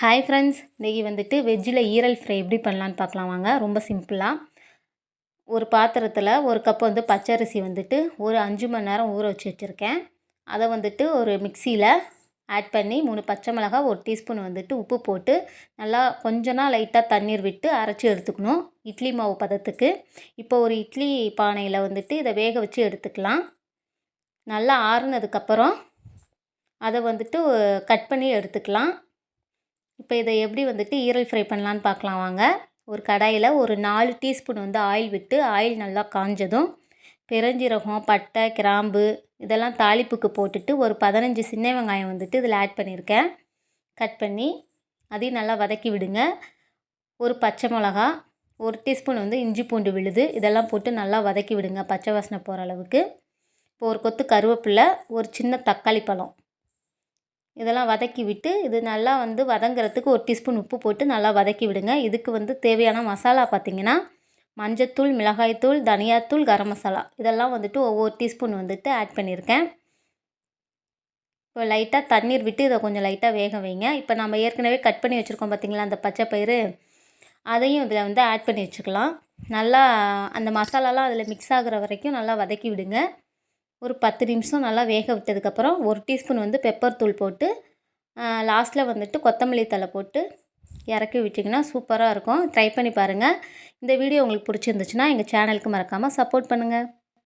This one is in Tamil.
ஹாய் ஃப்ரெண்ட்ஸ் இன்றைக்கி வந்துட்டு வெஜ்ஜில் ஈரல் ஃப்ரை எப்படி பண்ணலான்னு பார்க்கலாம் வாங்க. ரொம்ப சிம்பிளாக ஒரு பாத்திரத்தில் ஒரு கப் வந்து பச்சரிசி வந்துட்டு ஒரு அஞ்சு மணி நேரம் ஊற வச்சு வச்சுருக்கேன். அதை வந்துட்டு ஒரு மிக்சியில் ஆட் பண்ணி மூணு பச்சை மிளகாய் ஒரு டீஸ்பூன் வந்துட்டு உப்பு போட்டு நல்லா கொஞ்ச லைட்டாக தண்ணீர் விட்டு அரைச்சி எடுத்துக்கணும். இட்லி மாவு பதத்துக்கு. இப்போ ஒரு இட்லி பானையில் வந்துட்டு இதை வேக வச்சு எடுத்துக்கலாம். நல்லா ஆறுனதுக்கப்புறம் அதை வந்துட்டு கட் பண்ணி எடுத்துக்கலாம். இப்போ இதை எப்படி வந்துட்டு ஈரல் ஃப்ரை பண்ணலான்னு பார்க்கலாம் வாங்க. ஒரு கடாயில் ஒரு நாலு டீஸ்பூன் வந்து ஆயில் விட்டு ஆயில் நல்லா காஞ்சதும் பெருஞ்சீரகம் பட்டை கிராம்பு இதெல்லாம் தாளிப்புக்கு போட்டுட்டு ஒரு பதினஞ்சு சின்ன வெங்காயம் வந்துட்டு இதில் ஆட் பண்ணியிருக்கேன். கட் பண்ணி அதையும் நல்லா வதக்கி விடுங்க. ஒரு பச்சை மிளகா ஒரு டீஸ்பூன் வந்து இஞ்சி பூண்டு விழுது இதெல்லாம் போட்டு நல்லா வதக்கி விடுங்க பச்சை வாசனை போகிற அளவுக்கு. இப்போ ஒரு கொத்து கருவேப்பிலை ஒரு சின்ன தக்காளி பழம். இதெல்லாம் வதக்கி விட்டு இது நல்லா வந்து வதங்குறதுக்கு ஒரு டீஸ்பூன் உப்பு போட்டு நல்லா வதக்கி விடுங்க. இதுக்கு வந்து தேவையான மசாலா பார்த்திங்கன்னா மஞ்சத்தூள் மிளகாய்த்தூள் தனியாத்தூள் கரம் மசாலா. இதெல்லாம் வந்துட்டு ஒவ்வொரு டீஸ்பூன் வந்துட்டு ஆட் பண்ணியிருக்கேன் இப்போ லைட்டாக தண்ணீர் விட்டு இதை கொஞ்சம் லைட்டாக வேக வைங்க. இப்போ நம்ம ஏற்கனவே கட் பண்ணி வச்சுருக்கோம் பார்த்திங்களா அந்த பச்சை பயிறு? அதையும் இதில் வந்து ஆட் பண்ணி வச்சுக்கலாம். நல்லா அந்த மசாலாலாம் அதில் மிக்ஸ் ஆகிற வரைக்கும் நல்லா வதக்கி விடுங்க. ஒரு பத்து நிமிஷம் நல்லா வேக விட்டதுக்கப்புறம் ஒரு டீஸ்பூன் வந்து பெப்பர் தூள் போட்டு லாஸ்ட்டில் வந்துட்டு கொத்தமல்லி தலை போட்டு இறக்கி விட்டிங்கன்னா சூப்பராக இருக்கும். ட்ரை பண்ணி பாருங்கள் இந்த வீடியோ உங்களுக்கு பிடிச்சிருந்துச்சுன்னா எங்கள் சேனலுக்கு மறக்காமல் சப்போர்ட் பண்ணுங்கள்